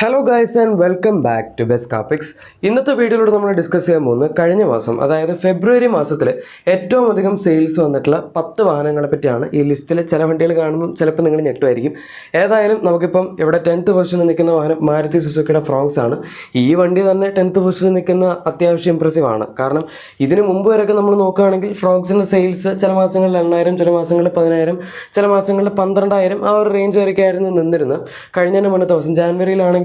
Hello guys and welcome back to best കാപ്പിക്സ് ഇന്നത്തെ വീഡിയോയിലൂടെ നമ്മൾ ഡിസ്കസ് ചെയ്യാൻ പോകുന്നത് കഴിഞ്ഞ മാസം അതായത് ഫെബ്രുവരി മാസത്തിൽ ഏറ്റവും അധികം സെയിൽസ് വന്നിട്ടുള്ള പത്ത് വാഹനങ്ങളെ പറ്റിയാണ് ഈ ലിസ്റ്റിലെ ചില വണ്ടികൾ കാണുമ്പോൾ ചിലപ്പോൾ നിങ്ങൾ ഞെട്ടുമായിരിക്കും. ഏതായാലും നമുക്കിപ്പം ഇവിടെ ടെൻത്ത് പൊസിഷനിൽ നിൽക്കുന്ന വാഹനം മാരുതി സുസുക്കിയുടെ ഫ്രോങ്സ് ആണ്. ഈ വണ്ടി തന്നെ ടെൻത്ത് പൊസിഷനിൽ നിൽക്കുന്ന അത്യാവശ്യം ഇമ്പ്രസീവ് ആണ്. കാരണം ഇതിന് മുമ്പ് വരെയൊക്കെ നമ്മൾ നോക്കുകയാണെങ്കിൽ ഫ്രോങ്സിന്റെ സെയിൽസ് ചില മാസങ്ങളിൽ എണ്ണായിരം ചില മാസങ്ങളിൽ പതിനായിരം ചില മാസങ്ങളിൽ പന്ത്രണ്ടായിരം ആ ഒരു റേഞ്ച് വരെയൊക്കെ ആയിരുന്നു നിന്നിരുന്നത് കഴിഞ്ഞ മുന്നത്തെ ദിവസം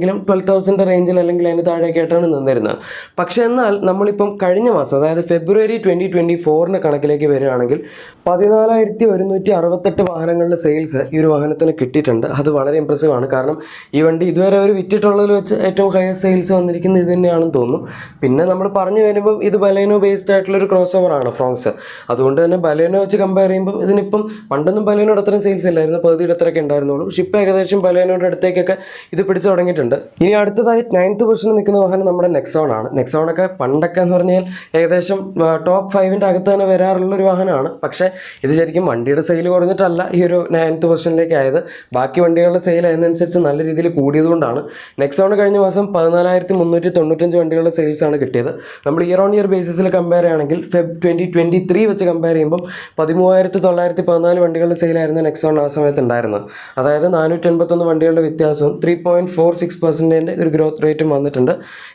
ജാനുവരിയിലാണെങ്കിലും ട്വൽവ് തൗസൻഡ് റേഞ്ചിൽ അല്ലെങ്കിൽ അതിന് താഴേക്കായിട്ടാണ് നിന്നിരുന്നത്. പക്ഷേ എന്നാൽ നമ്മളിപ്പം കഴിഞ്ഞ മാസം അതായത് ഫെബ്രുവരി ട്വന്റി ട്വന്റി ഫോറിന്റെ കണക്കിലേക്ക് വരികയാണെങ്കിൽ പതിനാലായിരത്തി ഒരുന്നൂറ്റി അറുപത്തെട്ട് വാഹനങ്ങളുടെ സെയിൽസ് ഈ ഒരു വാഹനത്തിന് കിട്ടിയിട്ടുണ്ട്. അത് വളരെ ഇമ്പ്രസീവ് ആണ്. കാരണം ഈ വണ്ടി ഇതുവരെ അവർ വിറ്റിട്ടുള്ളതിൽ വെച്ച് ഏറ്റവും ഹയസ്റ്റ് സെയിൽസ് വന്നിരിക്കുന്നത് ഇത് തന്നെയാണെന്ന് തോന്നുന്നു. പിന്നെ നമ്മൾ പറഞ്ഞു വരുമ്പം ഇത് ബലേനോ ബേസ്ഡ് ആയിട്ടുള്ളൊരു ക്രോസ് ഓവർ ആണ് ഫ്രോങ്സ് അതുകൊണ്ട് തന്നെ ബലേനോ വെച്ച് കമ്പയർ ചെയ്യുമ്പോൾ ഇതിനിപ്പം പണ്ടൊന്നും അത്രയും സെയിൽസ് ഇല്ലായിരുന്നു. പകുതിയുടെ അത്രയൊക്കെ ഉണ്ടായിരുന്നുള്ളൂ. ഷിപ്പ് ഏകദേശം ബലേനോയുടെ അടുത്തേക്കൊക്കെ ഇത് പിടിച്ചു തുടങ്ങിയിട്ടുണ്ട്. ഇനി അടുത്തതായി നയൻത്ത് പൊസിഷനിൽ നിൽക്കുന്ന വാഹനം നമ്മുടെ നെക്സോൺ ആണ്. നെക്സോൺ ഒക്കെ പണ്ടൊക്കെ എന്ന് പറഞ്ഞാൽ ഏകദേശം ടോപ്പ് ഫൈവിന്റെ അകത്ത് തന്നെ വരാറുള്ള ഒരു വാഹനമാണ്. പക്ഷേ ഇത് ശരിക്കും വണ്ടിയുടെ സെയിൽ കുറഞ്ഞിട്ടല്ല ഈ ഒരു നയൻത്ത് പൊസിഷനിലേക്ക് ആയത്. ബാക്കി വണ്ടികളുടെ സെയിൽ അതിനനുസരിച്ച് നല്ല രീതിയിൽ കൂടിയതുകൊണ്ടാണ് നെക്സോൺ കഴിഞ്ഞ മാസം പതിനാലായിരത്തി മുന്നൂറ്റി തൊണ്ണൂറ്റഞ്ച് വണ്ടികളുടെ സെയിൽസ് ആണ് കിട്ടിയത്. നമ്മൾ ഇയർ ഓൺ ഇയർ ബേസിസിൽ കമ്പയർ ചെയ്യുകയാണെങ്കിൽ ഫെബ് ട്വന്റി ട്വന്റി ത്രീ വെച്ച് കമ്പയർ ചെയ്യുമ്പോൾ പതിമൂവായിരത്തി തൊള്ളായിരത്തി പതിനാല് വണ്ടികളുടെ സെയിലായിരുന്നു നെക്സോൺ ആ സമയത്ത് ഉണ്ടായിരുന്നത്. അതായത് നാനൂറ്റി എൺപത്തൊന്ന് വണ്ടികളുടെ വ്യത്യാസവും ത്രീ പോയിന്റ് ഫോർ സിക്സ് പെർസെന്റേജിന്റെ ഒരു ഗ്രോത്ത് റേറ്റും വന്നിട്ടുണ്ട്.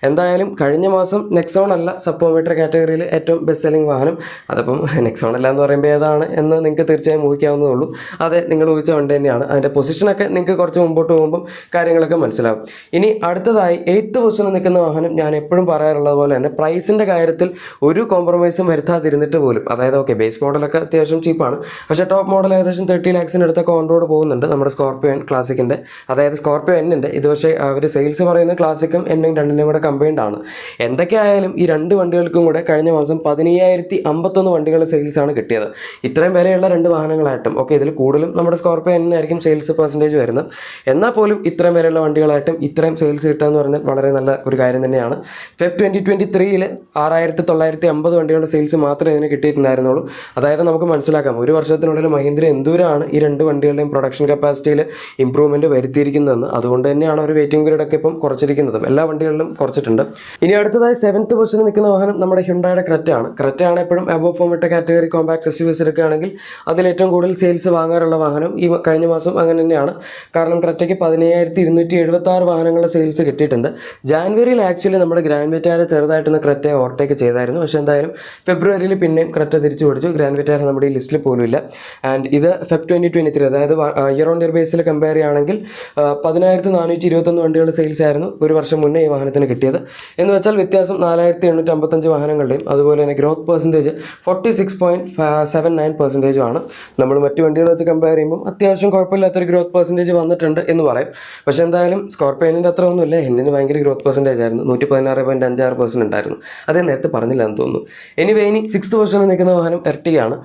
എന്തായാലും കഴിഞ്ഞ മാസം നെക്സോൺ അല്ല സപ്പോമീറ്റർ കാറ്റഗറിയിൽ ഏറ്റവും ബെസ്റ്റ് സെല്ലിംഗ് വാഹനം. അതപ്പം നെക്സോൺ അല്ല എന്ന് പറയുമ്പോൾ ഏതാണ് എന്ന് നിങ്ങൾക്ക് തീർച്ചയായും ഊഹിക്കാവുന്നതേ ഉള്ളൂ. അതെ നിങ്ങൾ ഊഹിച്ച വണ്ടി തന്നെയാണ്. അതിന്റെ പൊസിഷനൊക്കെ നിങ്ങൾക്ക് കുറച്ച് മുമ്പോട്ട് പോകുമ്പം കാര്യങ്ങളൊക്കെ മനസ്സിലാവും. ഇനി അടുത്തതായി എയ്ത്ത് പൊസിഷനിൽ നിൽക്കുന്ന വാഹനം ഞാൻ എപ്പോഴും പറയാറുള്ളത് പോലെ തന്നെ പ്രൈസിന്റെ കാര്യത്തിൽ ഒരു കോംപ്രമൈസും വരുത്താതിരുന്നിട്ട് പോലും. അതായത് ഓക്കെ ബേസ് മോഡലൊക്കെ അത്യാവശ്യം ചീപ്പാണ് പക്ഷേ ടോപ്പ് മോഡൽ ഏകദേശം തേർട്ടി ലാക്സിന്റെ അടുത്തൊക്കെ ഓൺ റോഡ് പോകുന്നുണ്ട് നമ്മുടെ സ്കോർപ്പിയോ ക്ലാസിക്കിന്റെ അതായത് സ്കോർപ്പിയോ എന്നിന്റെ ഇത് പക്ഷേ അവർ സെയിൽസ് പറയുന്ന ക്ലാസിക്കും എന്നും രണ്ടിനും കൂടെ കമ്പൈൻഡ് ആണ്. എന്തൊക്കെയായാലും ഈ രണ്ട് വണ്ടികൾക്കും കൂടെ കഴിഞ്ഞ മാസം പതിനയ്യായിരത്തി അമ്പത്തൊന്ന് വണ്ടികളുടെ സെയിൽസാണ് കിട്ടിയത്. ഇത്രയും വിലയുള്ള രണ്ട് വാഹനങ്ങളായിട്ടും ഓക്കെ ഇതിൽ കൂടുതലും നമ്മുടെ സ്കോർപ്പിയോ എന്നായിരിക്കും സെയിൽസ് പെർസെന്റേജ് വരുന്നത്. എന്നാൽ പോലും ഇത്രയും വിലയുള്ള വണ്ടികളായിട്ടും ഇത്രയും സെയിൽസ് കിട്ടുക എന്ന് പറഞ്ഞാൽ വളരെ നല്ല ഒരു കാര്യം തന്നെയാണ്. ഫെബ് ട്വന്റി ട്വന്റി ത്രീയിൽ ആറായിരത്തി തൊള്ളായിരത്തി അമ്പത് വണ്ടികളുടെ സെയിൽസ് മാത്രമേ ഇതിന് കിട്ടിയിട്ടുണ്ടായിരുന്നുള്ളൂ. അതായത് നമുക്ക് മനസ്സിലാക്കാം ഒരു വർഷത്തിനുള്ളിൽ മഹീന്ദ്ര എന്തൂരാണ് ഈ രണ്ട് വണ്ടികളുടെയും പ്രൊഡക്ഷൻ കപ്പാസിറ്റിയിൽ ഇമ്പ്രൂവ്മെന്റ് വരുത്തിയിരിക്കുന്നതെന്ന്. അതുകൊണ്ട് തന്നെയാണ് ഒരു വെയിറ്റിംഗ് പീരീഡ് ഒക്കെ ഇപ്പം കുറച്ചിരിക്കുന്നതും. എല്ലാ വണ്ടികളിലും കുറച്ചിട്ടുണ്ട്. ഇനി അടുത്തതായി സെവൻത്ത് പൊസിഷനിൽ നിൽക്കുന്ന വാഹനം നമ്മുടെ ഹ്യുണ്ടായുടെ ക്രെറ്റ ആണ്. ക്രെറ്റ ആണ് എപ്പോഴും അബോ ഫോമിട്ട category compact S U S എടുക്കുകയാണെങ്കിൽ അതിൽ ഏറ്റവും കൂടുതൽ സെയിൽസ് വാങ്ങാറുള്ള വാഹനം ഈ കഴിഞ്ഞ മാസം അങ്ങനെ തന്നെയാണ്. കാരണം ക്രെറ്റയ്ക്ക് പതിനയ്യായിരത്തി ഇരുന്നൂറ്റി എഴുപത്തി ആറ് വാഹനങ്ങളുടെ സെയിൽസ് കിട്ടിയിട്ടുണ്ട്. ജാനുവരിയിൽ ആക്ച്വലി നമ്മുടെ ഗ്രാൻഡ് വിറ്റാര ചെറുതായിട്ടൊന്ന് ക്രെറ്റയെ ഓവർടേക്ക് ചെയ്തായിരുന്നു. പക്ഷേ എന്തായാലും ഫെബ്രുവരിയിൽ പിന്നെയും ക്രെറ്റ തിരിച്ചു പിടിച്ചു. ഗ്രാൻഡ് വിറ്റാര നമ്മുടെ ഈ ലിസ്റ്റിൽ പോലും ഇല്ല ആൻഡ് ഇത് ഫെബ് ട്വന്റി ട്വന്റി ത്രീ അതായത് ഇയർ ഓൺ ഇയർ ബേസിൽ കമ്പയർ ചെയ്യുകയാണെങ്കിൽ പതിനായിരത്തി നാനൂറ്റി ഇരുപത്തൊന്ന് വണ്ടികളുടെ സെയിൽസ് ആയിരുന്നു ഒരു വർഷം മുന്നേ ഈ വാഹനത്തിന് കിട്ടിയത്. എന്ന് വെച്ചാൽ വ്യത്യാസം നാലായിരത്തി എണ്ണൂറ്റി അമ്പത്തഞ്ച് വാഹനങ്ങളുടെയും അതുപോലെ തന്നെ growth percentage forty six point seven nine പെർസെന്റേജും ആണ്. നമ്മൾ മറ്റു വണ്ടികൾ വെച്ച് കമ്പയർ ചെയ്യുമ്പോൾ അത്യാവശ്യം കുഴപ്പമില്ലാത്തൊരു ഗ്രോത്ത് പെർസെന്റേജ് വന്നിട്ടുണ്ട് എന്ന് പറയും. പക്ഷേ എന്തായാലും സ്കോർപ്പിയോനിന്റെ അത്ര ഒന്നുമില്ല. എന്നിന് ഭയങ്കര ഗ്രോത്ത് പെർസെന്റേജ് ആയിരുന്നു. നൂറ്റി പതിനാറ് പോയിന്റ് അഞ്ചാറ് പെർസെന്റ് ഉണ്ടായിരുന്നു. അതേ നേരത്തെ പറഞ്ഞില്ല എന്ന് തോന്നുന്നു. എനിവേ ഇനി സിക്സ്ത് പൊസിഷനിൽ നിൽക്കുന്ന വാഹനം എർട്ടിയാണ്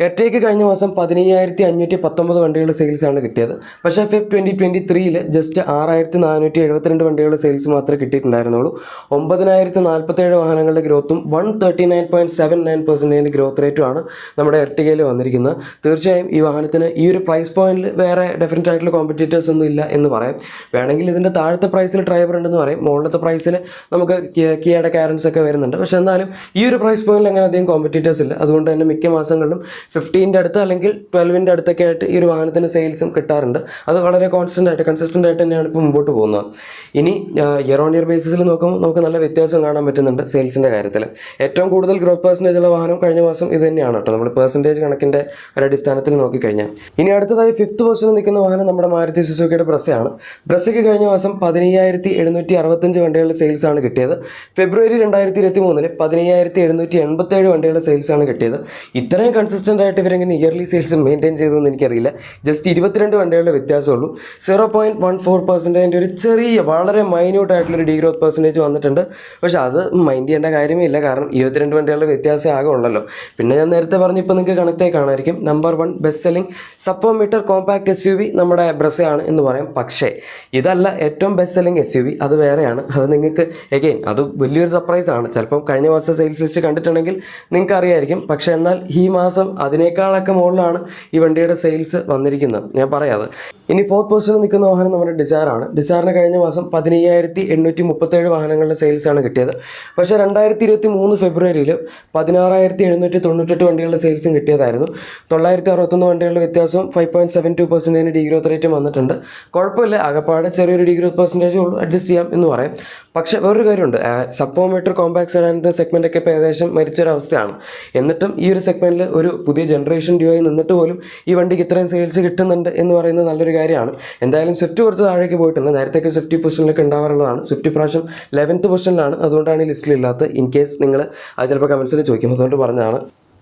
എർട്ടിക്ക് കഴിഞ്ഞ മാസം പതിനയ്യായിരത്തി അഞ്ഞൂറ്റി പത്തൊമ്പത് വണ്ടികളുടെ സെയിൽസ് ആണ് കിട്ടിയത്. പക്ഷേ ഫെബ് ട്വന്റി ട്വന്റി ത്രീയിൽ ജസ്റ്റ് ആറായിരത്തി നാനൂറ്റി എഴുപത്തിരണ്ട് വണ്ടികളുടെ സെയിൽസ് മാത്രമേ കിട്ടിയിട്ടുണ്ടായിരുന്നുള്ളൂ. ഒമ്പതിനായിരത്തി നാൽപ്പത്തേഴ് വാഹനങ്ങളുടെ ഗ്രോത്തും one thirty nine point seven nine percentage growth റേറ്റുമാണ് നമ്മുടെ എർട്ടികയിൽ വന്നിരിക്കുന്നത്. തീർച്ചയായും ഈ വാഹനത്തിന് ഈ ഒരു പ്രൈസ് പോയിന്റിൽ വേറെ ഡെഫിനറ്റ് ആയിട്ടുള്ള കോമ്പറ്റീറ്റേഴ്സ് ഒന്നും ഇല്ല എന്ന് പറയാം. വേണമെങ്കിൽ ഇതിന്റെ താഴത്തെ പ്രൈസിൽ ഡ്രൈവർ ഉണ്ടെന്ന് പറയും. മുകളിലത്തെ പ്രൈസിൽ നമുക്ക് കിയ- കിയയുടെ കാരൻസ് ഒക്കെ വരുന്നുണ്ട്. പക്ഷേ എന്നാലും ഈ ഒരു പ്രൈസ് പോയിന്റിൽ അങ്ങനെ അധികം കോമ്പറ്റീറ്റേഴ്സ് ഇല്ല. അതുകൊണ്ട് തന്നെ മിക്ക മാസങ്ങളിലും ഫിഫ്റ്റീന്റെ അടുത്ത് അല്ലെങ്കിൽ ട്വൽവിന്റെ അടുത്തൊക്കെ ആയിട്ട് ഈ ഒരു വാഹനത്തിന് സെയിൽസും കിട്ടാറുണ്ട്. അത് വളരെ കോൺസ്റ്റന്റ് ആയിട്ട് കൺസിസ്റ്റന്റ് ആയിട്ട് തന്നെയാണ് ഇപ്പോൾ മുമ്പോട്ട് പോകുന്നത്. ഇനി ഇയർ ഓൺ ഇയർ ബേസിസിൽ നോക്കുമ്പോൾ നമുക്ക് നല്ല വ്യത്യാസം കാണാൻ പറ്റുന്നുണ്ട് സെയിൽസിന്റെ കാര്യത്തിൽ ഏറ്റവും കൂടുതൽ ഗ്രോത്ത് പെർസെന്റേജ് ഉള്ള വാഹനം കഴിഞ്ഞ മാസം ഇത് തന്നെയാണ് കേട്ടോ. നമ്മൾ പെർസെന്റേജ് കണക്കിന്റെ ഒരു അടിസ്ഥാനത്തിൽ നോക്കിക്കഴിഞ്ഞാൽ. ഇനി അടുത്തതായി ഫിഫ്ത്ത് പൊസിഷനിൽ നിൽക്കുന്ന വാഹനം നമ്മുടെ മാരുതി സുസുക്കിയുടെ ബ്രസ്സയാണ് ബ്രസ്സയ്ക്ക് കഴിഞ്ഞ മാസം പതിനയ്യായിരത്തി എഴുന്നൂറ്റി അറുപത്തഞ്ച് വണ്ടികളുടെ സെയിൽസ് ആണ് കിട്ടിയത്. ഫെബ്രുവരി രണ്ടായിരത്തി ഇരുപത്തി മൂന്നിൽ പതിനയ്യായിരത്തി എഴുന്നൂറ്റി എൺപത്തേഴ് വണ്ടികളുടെ സെയിൽസ് ആണ് കിട്ടിയത്. ഇത്രയും കൺസിസ്റ്റന്റ് ആയിട്ട് ഇവരെങ്ങനെ ഇയർലി സെയിൽസ് മെയിന്റെയിൻ ചെയ്തതെന്ന് എനിക്കറിയില്ല. ജസ്റ്റ് ഇരുപത്തിരണ്ട് വണ്ടികളുടെ വ്യത്യാസമുള്ളൂ. സീറോ പോയിന്റ് വൺ ഫോർ പെർസെന്റേജിന്റെ ഒരു ചെറിയ വളരെ മൈന്യൂട്ട് ആയിട്ടുള്ളൊരു ഡീ ഗ്രോത്ത് പെർസെന്റേജ് വന്നിട്ടുണ്ട്. പക്ഷേ അത് മൈൻഡ് ചെയ്യേണ്ട കാര്യമേ ഇല്ല. കാരണം ഇരുപത്തിരണ്ട് വണ്ടികളുടെ വ്യത്യാസം ആകെ ഉള്ളല്ലോ. പിന്നെ ഞാൻ നേരത്തെ പറഞ്ഞു ഇപ്പോൾ നിങ്ങൾക്ക് കണക്റ്റ് ആയി number one best selling sub meter compact S U V നമ്മുടെ ബ്രസയാണ് എന്ന് പറയാം. പക്ഷേ ഇതല്ല ഏറ്റവും best selling S U V അത് വേറെയാണ്. അത് നിങ്ങൾക്ക് എഗെയിൻ അത് വലിയൊരു സർപ്രൈസാണ് ചിലപ്പം കഴിഞ്ഞ മാസം സെയിൽസ് ലിസ്റ്റ് കണ്ടിട്ടുണ്ടെങ്കിൽ നിങ്ങൾക്ക് അറിയായിരിക്കും പക്ഷേ എന്നാൽ ഈ മാസം അതിനേക്കാളൊക്കെ മുകളിലാണ് ഈ വണ്ടിയുടെ സെയിൽസ് വന്നിരിക്കുന്നത്. ഞാൻ പറയാതെ ഇനി ഫോർത്ത് പൊസിഷനിൽ നിൽക്കുന്ന വാഹനം നമ്മുടെ ഡിസയറാണ് ഡിസയറിന് കഴിഞ്ഞ മാസം പതിനയ്യായിരത്തി എണ്ണൂറ്റി മുപ്പത്തേഴ് വാഹനങ്ങളുടെ സെയിൽസ് ആണ് കിട്ടിയത്. പക്ഷേ രണ്ടായിരത്തി ഇരുപത്തി മൂന്ന് ഫെബ്രുവരിയിൽ പതിനാറായിരത്തി എഴുന്നൂറ്റി തൊണ്ണൂറ്റെട്ട് വണ്ടികളുടെ സെയിൽസും കിട്ടിയതായിരുന്നു. തൊള്ളായിരത്തി അറുപത്തൊന്ന് വണ്ടികളുടെ വ്യത്യാസവും ഫൈവ് പോയിന്റ് സെവൻ ടു പെർസെന്റേജിന് ഡി ഗ്രോത്ത് റേറ്റും വന്നിട്ടുണ്ട്. കുഴപ്പമില്ല. അകപ്പാടെ ചെറിയൊരു ഡി ഗ്രോത്ത് പെർസെന്റേജ് ഉള്ളൂ. അഡ്ജസ്റ്റ് ചെയ്യാം എന്ന് പറയാം. പക്ഷേ വേറൊരു കാര്യമുണ്ട്. സബ്ഫോമീറ്റർ കോമ്പാക്ട് സെഡാനിന്റെ സെഗ്മെന്റൊക്കെ ഇപ്പോൾ ഏകദേശം മരിച്ചൊരവസ്ഥയാണ്. എന്നിട്ടും ഈ ഒരു സെഗ്മെന്റിൽ ഒരു പുതിയ ജനറേഷൻ ഡ്യൂ ആയി നിന്നിട്ട് പോലും ഈ വണ്ടിക്ക് ഇത്രയും സെയിൽസ് കിട്ടുന്നുണ്ട് എന്ന് പറയുന്നത് നല്ലൊരു കാര്യമാണ്. എന്തായാലും സ്വിഫ്റ്റ് കുറച്ച് താഴേക്ക് പോയിട്ടുണ്ട്. നേരത്തേക്ക് സ്വിഫ്റ്റ് പൊസിഷനിലൊക്കെ ഉണ്ടാവാറുള്ളതാണ്. സ്വിഫ്റ്റ് പ്രാവശ്യം ലെവൻത്ത് പൊസിഷനിലാണ് അതുകൊണ്ടാണ് ഈ ലിസ്റ്റിലില്ലാത്തത് ഇൻ കേസ് നിങ്ങൾ അത് ചിലപ്പോൾ കമൻസിൽ ചോദിക്കും. അതുകൊണ്ട് പറഞ്ഞതാണ്.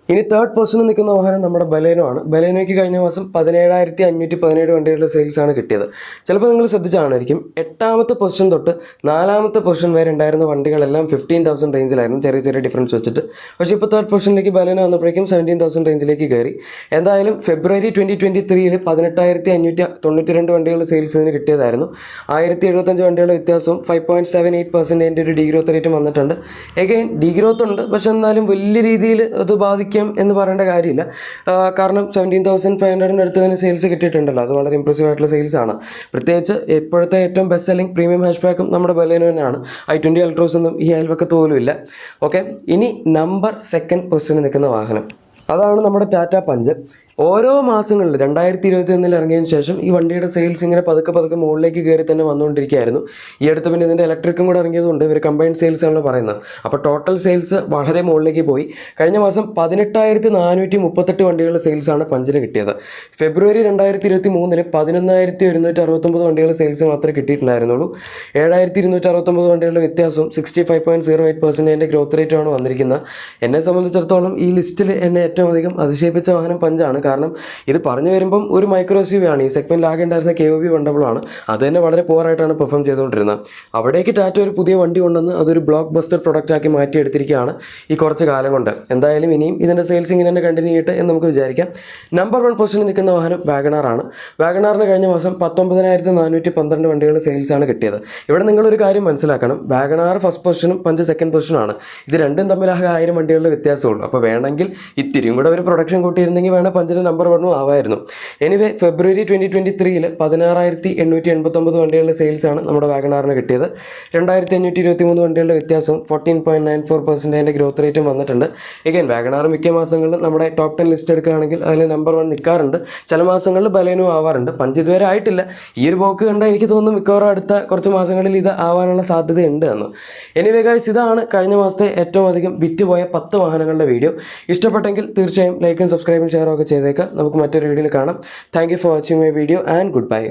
ഇനി തേർഡ് പൊസിഷനിൽ നിൽക്കുന്ന വാഹനം നമ്മുടെ ബലേനോ ആണ്. ബലേനോയ്ക്ക് കഴിഞ്ഞ മാസം പതിനേഴായിരത്തി അഞ്ഞൂറ്റി പതിനേഴ് വണ്ടികളുടെ സെയിൽസ് ആണ് കിട്ടിയത്. ചിലപ്പോൾ നിങ്ങൾ ശ്രദ്ധിച്ചാണായിരിക്കും എട്ടാമത്തെ പൊസിഷൻ തൊട്ട് നാലാമത്തെ പൊസിഷൻ വരെ ഉണ്ടായിരുന്ന വണ്ടികളെല്ലാം ഫിഫ്റ്റീൻ തൗസൻഡ് റേഞ്ചിലായിരുന്നു ചെറിയ ചെറിയ ഡിഫറൻസ് വെച്ചിട്ട്. പക്ഷേ ഇപ്പോൾ തേർഡ് പൊസിഷനിലേക്ക് ബലേനോ വന്നപ്പോഴേക്കും സെവന്റീൻ തൗസൻഡ് റേഞ്ചിലേക്ക് കയറി. എന്തായാലും ഫെബ്രുവരി ട്വന്റി ട്വന്റി ത്രീയിൽ പതിനെട്ടായിരത്തി അഞ്ഞൂറ്റി തൊണ്ണൂറ്റി രണ്ട് വണ്ടികളുടെ സെയിൽസ് ഇതിന് കിട്ടിയതായിരുന്നു. ആയിരത്തി എഴുപത്തഞ്ച് വണ്ടികളുടെ വ്യത്യാസവും ഫൈവ് പോയിന്റ് സെവൻ എയ്റ്റ് പെർസെന്റേജിന്റെ ഒരു ഡിഗ്രോത്ത് റേറ്റ് വന്നിട്ടുണ്ട്. എഗെയിൻ ഡിഗ്രോത്ത് ഉണ്ട്. പക്ഷേ എന്നാലും വലിയ രീതിയിൽ അത് ബാധിക്കും എന്ന് പറയേണ്ട കാര്യമില്ല. കാരണം സെവന്റീൻ തൗസൻഡ് ഫൈവ് ഹൺഡ്രഡിന്റെ അടുത്ത് തന്നെ സെയിൽസ് കിട്ടിയിട്ടുണ്ടല്ലോ. അത് വളരെ ഇമ്പ്രസീവ് ആയിട്ടുള്ള സെയിൽസ് ആണ്. പ്രത്യേകിച്ച് ഇപ്പോഴത്തെ ഏറ്റവും ബെസ്റ്റ് സെല്ലിംഗ് പ്രീമിയം ഹാഷ് ബാക്കും നമ്മുടെ ബലേനോ തന്നെയാണ്. ഐ ട്വന്റി അൾട്രോസ് ഒന്നും ഈ അയൽവക്കത്ത് പോലും ഇല്ല. ഓക്കെ ഇനി നമ്പർ സെക്കൻഡ് പൊസിഷനിൽ നിൽക്കുന്ന വാഹനം. അതാണ് നമ്മുടെ ടാറ്റ പഞ്ച്. ഓരോ മാസങ്ങളിൽ രണ്ടായിരത്തി ഇരുപത്തി ഒന്നിൽ ഇറങ്ങിയതിന് ശേഷം ഈ വണ്ടിയുടെ സെയിൽസ് ഇങ്ങനെ പതുക്കെ പതുക്കെ മുകളിലേക്ക് കയറി തന്നെ വന്നുകൊണ്ടിരിക്കുകയായിരുന്നു. ഈ അടുത്ത് പിന്നെ ഇതിന്റെ ഇലക്ട്രിക്കും കൂടെ ഇറങ്ങിയതുകൊണ്ട് ഇവർ കമ്പൈൻഡ് സെയിൽസ് ആണ് പറയുന്നത്. അപ്പോൾ ടോട്ടൽ സെയിൽസ് വളരെ മുകളിലേക്ക് പോയി. കഴിഞ്ഞ മാസം പതിനെട്ടായിരത്തി നാനൂറ്റി മുപ്പത്തെട്ട് വണ്ടികളുടെ സെയിൽസാണ് പഞ്ചിന് കിട്ടിയത്. ഫെബ്രുവരി രണ്ടായിരത്തി ഇരുപത്തി മൂന്നിൽ പതിനൊന്നായിരത്തി ഒരുന്നൂറ്റി അറുപത്തൊമ്പത് വണ്ടികളുടെ സെയിൽസ് മാത്രമേ കിട്ടിയിട്ടുണ്ടായിരുന്നുള്ളൂ. ഏഴായിരത്തി ഇരുന്നൂറ്റി അറുപത്തൊമ്പത് വണ്ടികളുടെ വ്യത്യാസം sixty five point zero eight പെർസെന്റേജിന്റെ growth റേറ്റുമാണ് വന്നിരിക്കുന്നത്. എന്നെ സംബന്ധിച്ചിടത്തോളം ഈ ലിസ്റ്റിൽ എന്നെ ഏറ്റവും അധികം അതിശയിപ്പിച്ച വാഹനം പഞ്ചാണ്. കാരണം ഇത് പറഞ്ഞു വരുമ്പം ഒരു മൈക്രോ സി ആണ്. ഈ സെഗ്മെന്റിൽ ആകെ ഉണ്ടായിരുന്ന കെ ഒ ബി വണ്ടബിളാണ്. അത് തന്നെ വളരെ പോറായിട്ടാണ് പെർഫോം ചെയ്തുകൊണ്ടിരുന്നത്. അവിടേക്ക് ടാറ്റ ഒരു പുതിയ വണ്ടി കൊണ്ടുവന്ന് അതൊരു ബ്ലോക്ക് ബസ്റ്റർ പ്രൊഡക്റ്റ് ആക്കി മാറ്റിയെടുത്തിരിക്കുകയാണ് ഈ കുറച്ച് കാലം കൊണ്ട്. എന്തായാലും ഇനിയും ഇതിന്റെ സെയിൽസ് ഇങ്ങനെ തന്നെ കണ്ടിന്യൂ ചെയ്യട്ടെ എന്ന് നമുക്ക് വിചാരിക്കാം. നമ്പർ വൺ പൊസിഷനിൽ നിൽക്കുന്ന വാഹനം വാഗണാറാണ് വാഗണാറിന് കഴിഞ്ഞ മാസം പത്തൊമ്പതിനായിരത്തി നാനൂറ്റി പന്ത്രണ്ട് വണ്ടികളുടെ സെയിൽസാണ് കിട്ടിയത്. ഇവിടെ നിങ്ങളൊരു കാര്യം മനസ്സിലാക്കണം. വാഗണാർ ഫസ്റ്റ് പൊസിഷനും പഞ്ച് സെക്കൻഡ് പൊസിഷനാണ് ഇത് രണ്ടും തമ്മിൽ ആകെ ആയിരം വണ്ടികളുടെ വ്യത്യാസമുള്ളൂ അപ്പോൾ വേണമെങ്കിൽ ഇത്തിരിയും കൂടെ ഒരു പ്രൊഡക്ഷൻ കൂട്ടിയിരുന്നെങ്കിൽ വേണം പഞ്ചിന് നമ്പർ വണ്ണും ആവായിരുന്നു. എനിവേ ഫെബ്രുവരി ട്വന്റി ട്വന്റി ത്രീയിൽ പതിനാറായിരത്തി എണ്ണൂറ്റി എൺപത്തൊമ്പത് വണ്ടികളുടെ സെയിൽസാണ് നമ്മുടെ വാഗണാറിന് കിട്ടിയത്. രണ്ടായിരത്തി അഞ്ഞൂറ്റി ഇരുപത്തി മൂന്ന് വണ്ടികളുടെ വ്യത്യാസവും ഫോർട്ടീൻ പോയിന്റ് നയൻ ഫോർ പെർസെന്റേന്റെ ഗ്രോത്ത് റേറ്റും വന്നിട്ടുണ്ട്. എഗൈൻ വാഗണാർ മിക്ക മാസങ്ങളിൽ നമ്മുടെ ടോപ്പ് ടെൻ ലിസ്റ്റ് എടുക്കുകയാണെങ്കിൽ അതിൽ നമ്പർ വൺ നിൽക്കാറുണ്ട്. ചില മാസങ്ങളിൽ ബലേനും ആവാറുണ്ട്. പഞ്ച് ഇതുവരെ ആയിട്ടില്ല. ഈ ഒരു ബോക്ക് കണ്ടാൽ എനിക്ക് തോന്നുന്നു മിക്കവാറും അടുത്ത കുറച്ച് മാസങ്ങളിൽ ഇത് ആവാനുള്ള സാധ്യതയുണ്ട് എന്ന്. എനിവേ ഗൈസ് ഇതാണ് കഴിഞ്ഞ മാസത്തെ ഏറ്റവും അധികം വിറ്റ് പോയ പത്ത് വാഹനങ്ങളുടെ വീഡിയോ ഇഷ്ടപ്പെട്ടെങ്കിൽ തീർച്ചയായും ലൈക്കും സബ്സ്ക്രൈബും ഷെയറും ഒക്കെ ചെയ്തേക്കാം. നമുക്ക് മറ്റൊരു വീഡിയോയിൽ കാണാം. Thank for watching my video and good bye